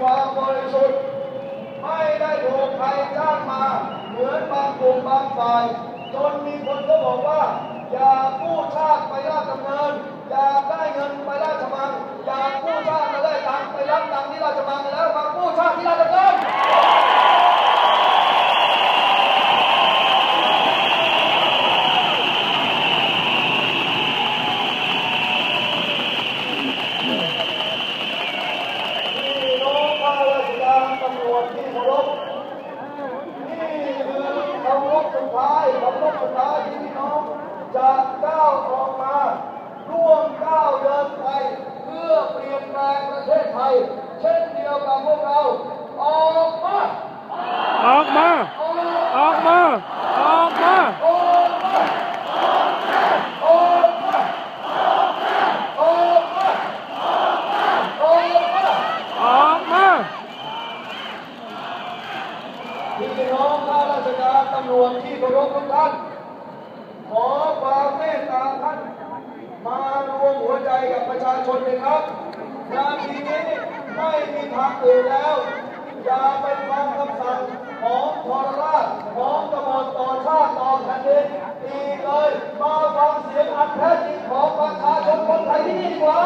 ความบริสุทธิ์ ไม่ได้ถูกใครจ้างมา เหมือนบางกลุ่มบางฝ่าย จนมีคนก็บอกว่า อย่าพูดชาติไปราชดำเนิน อย่าได้เงินไปราช ท้ายของรบสุดท้ายที่พี่น้องจะก้าวออกมาร่วมก้าวเดินไปเพื่อเปลี่ยนแปลงประเทศไทย เช่นเดียวกับพวกเราออกมา ออกมา ออกมา ออกมา ออกมาออกมาออกมาออกมา ออกมา พี่น้องข้าราชการตำรวจที่เคารพทุกท่าน ขอความเมตตาท่าน มารวมหัวใจกับประชาชนเลยครับนาทีนี้ไม่มีทางอื่นแล้ว อย่าไปฟังคำสั่งของทรราชของกบฏต่อชาติต่อแผ่นดินอีกเลย มาฟังเสียงอันแท้จริงของประชาชนคนไทยที่นี่ดีกว่า